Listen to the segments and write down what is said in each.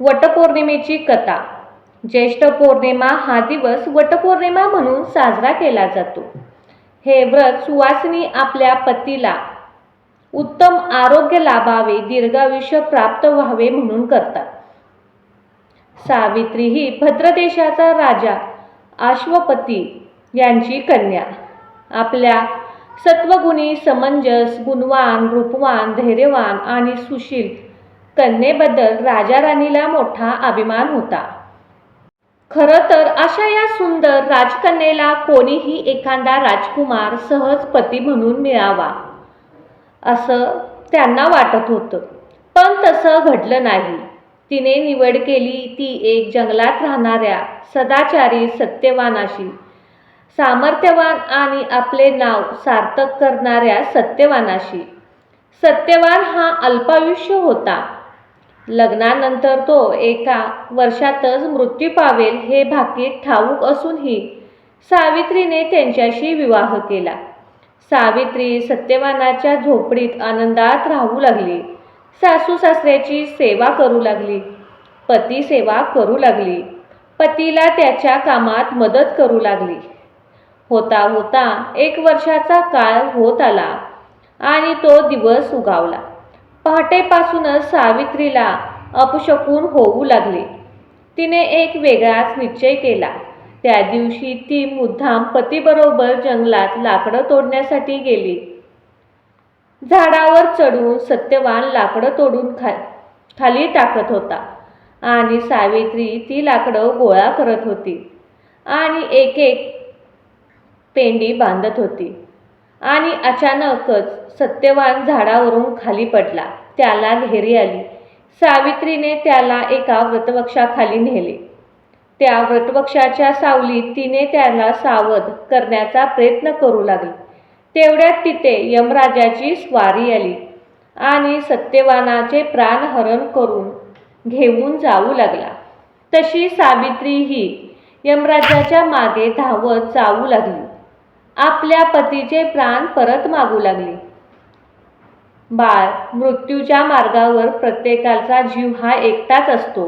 वटपौर्णिमेची कथा. ज्येष्ठ पौर्णिमा हा दिवस वटपौर्णिमा म्हणून साजरा केला जातो. हे व्रत सुवासिनी आपल्या पतीला उत्तम आरोग्य लाभावे दीर्घायुष्य प्राप्त व्हावे म्हणून करतात. सावित्री ही भद्रदेशाचा राजा अश्वपती यांची कन्या. आपल्या सत्वगुणी समंजस गुणवान रूपवान धैर्यवान आणि सुशील कन्येबद्दल राजा राणीला मोठा अभिमान होता. खरं तर अशा या सुंदर राजकन्येला कोणीही एखादा राजकुमार सहज पती म्हणून मिळावा असं त्यांना वाटत होतं. पण तसं घडलं नाही. तिने निवड केली ती एक जंगलात राहणाऱ्या सदाचारी सत्यवानाशी. सामर्थ्यवान आणि आपले नाव सार्थक करणाऱ्या सत्यवानाशी. सत्यवान हा अल्पायुष्य होता. लग्नानंतर तो एका वर्षातच मृत्यू पावेल हे भाकीत ठाऊक असूनही सावित्रीने त्यांच्याशी विवाह केला. सावित्री सत्यवानाच्या झोपडीत आनंदात राहू लागली. सासू सासऱ्याची सेवा करू लागली. पती सेवा करू लागली. पतीला त्याच्या कामात मदत करू लागली. होता होता एक वर्षाचा काळ होत आला आणि तो दिवस उगावला. पहाटेपासूनच सावित्रीला अपशकून होऊ लागले. तिने एक वेगळाच निश्चय केला. त्या दिवशी ती मुद्दाम पतीबरोबर जंगलात लाकडं तोडण्यासाठी गेली. झाडावर चढून सत्यवान लाकडं तोडून खा खाली टाकत होता आणि सावित्री ती लाकडं गोळा करत होती आणि एक एक पेंडी बांधत होती. आणि अचानकच सत्यवान झाडावरून खाली पडला. त्याला घेरी आली. सावित्रीने त्याला एका व्रतवक्षाखाली नेले. त्या व्रतवक्षाच्या सावलीत तिने त्याला सावध करण्याचा प्रयत्न करू लागली. तेवढ्यात तिथे यमराजाची स्वारी आली आणि सत्यवानाचे प्राणहरण करून घेऊन जाऊ लागला. तशी सावित्री ही यमराजाच्या मागे धावत जाऊ लागली. आपल्या पतीचे प्राण परत मागू लागली. बाळ मृत्यूच्या मार्गावर प्रत्येकाचा जीव हा एकटाच असतो.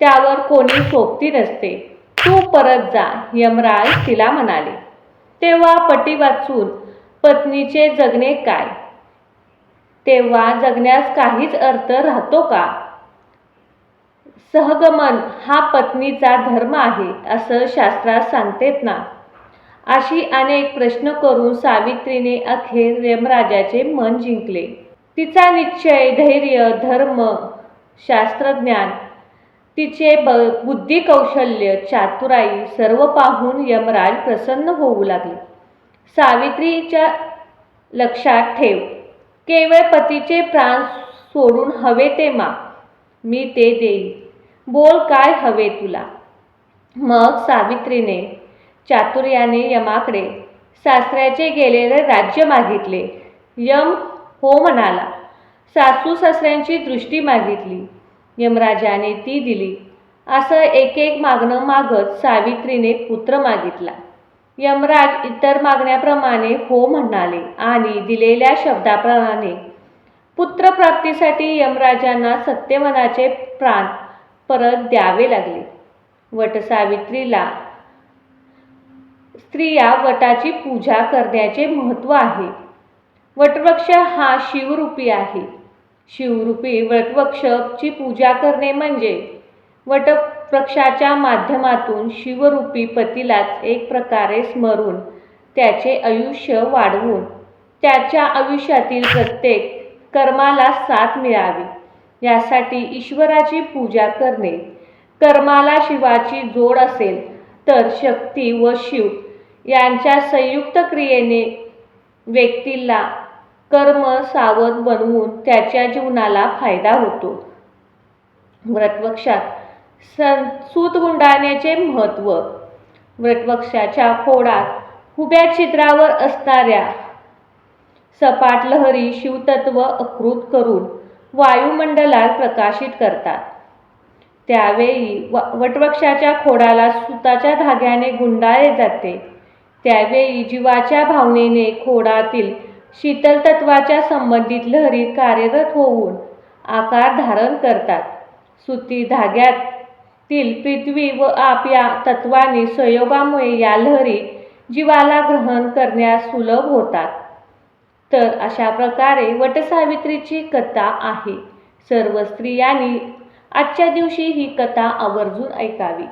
त्यावर कोणी सोबती नसते. तू परत जा यमराज तिला म्हणाले. तेव्हा पटी वाचून पत्नीचे जगणे काय? तेव्हा जगण्यास काहीच अर्थ राहतो का? सहगमन हा पत्नीचा धर्म आहे असं शास्त्रात सांगतेत ना. अशी अनेक प्रश्न करून सावित्रीने अखेर यमराजाचे मन जिंकले. तिचा निश्चय धैर्य धर्म शास्त्रज्ञान तिचे ब बुद्धी कौशल्य चातुराई सर्व पाहून यमराज प्रसन्न होऊ लागले. सावित्रीच्या लक्षात ठेव केवळ पतीचे प्राण सोडून हवे ते मा मी ते देईन. बोल काय हवे तुला? मग सावित्रीने चातुर्याने यमाकडे सासऱ्याचे गेलेले राज्य मागितले. यम हो म्हणाला. सासू सासऱ्यांची दृष्टी मागितली. यमराजाने ती दिली. असं एक एक मागणं मागत सावित्रीने पुत्र मागितला. यमराज इतर मागण्याप्रमाणे हो म्हणाले आणि दिलेल्या शब्दाप्रमाणे पुत्रप्राप्तीसाठी यमराजांना सत्यवनाचे प्राण परत द्यावे लागले वटसावित्रीला स्त्रिया वटाची पूजा करण्याचे महत्त्व आहे. वटवृक्ष हा शिवरूपी आहे. शिवरूपी वटवृक्षची पूजा करणे म्हणजे वटवृक्षाच्या माध्यमातून शिवरूपी पतीलाच एक प्रकारे स्मरून त्याचे आयुष्य वाढवून त्याच्या आयुष्यातील प्रत्येक कर्माला साथ मिळावी. यासाठी ईश्वराची पूजा करणे. कर्माला शिवाची जोड असेल तर शक्ती व शिव यांच्या संयुक्त क्रियेने व्यक्तीला कर्म सावध बनवून त्याच्या जीवनाला फायदा होतो. व्रतवक्षात सं सूतगुंडाण्याचे महत्त्व. व्रतवक्षाच्या खोडात हुब्या छिद्रावर असणाऱ्या सपाट लहरी शिवतत्व अकृत करून वायुमंडलात प्रकाशित करतात. त्यावेळी व वटवृक्षाच्या खोडाला सुताच्या धाग्याने गुंडाळले जाते. त्यावेळी जीवाच्या भावनेने खोडातील शीतलतत्वाच्या संबंधित लहरी कार्यरत होऊन आकार धारण करतात. सुती धाग्यातील पृथ्वी व आप या तत्वाने संयोगामुळे या लहरी जीवाला ग्रहण करण्यास सुलभ होतात. तर अशा प्रकारे वटसावित्रीची कथा आहे. सर्व स्त्रियांनी आजच्या दिवशी ही कथा आवर्जून ऐकावी.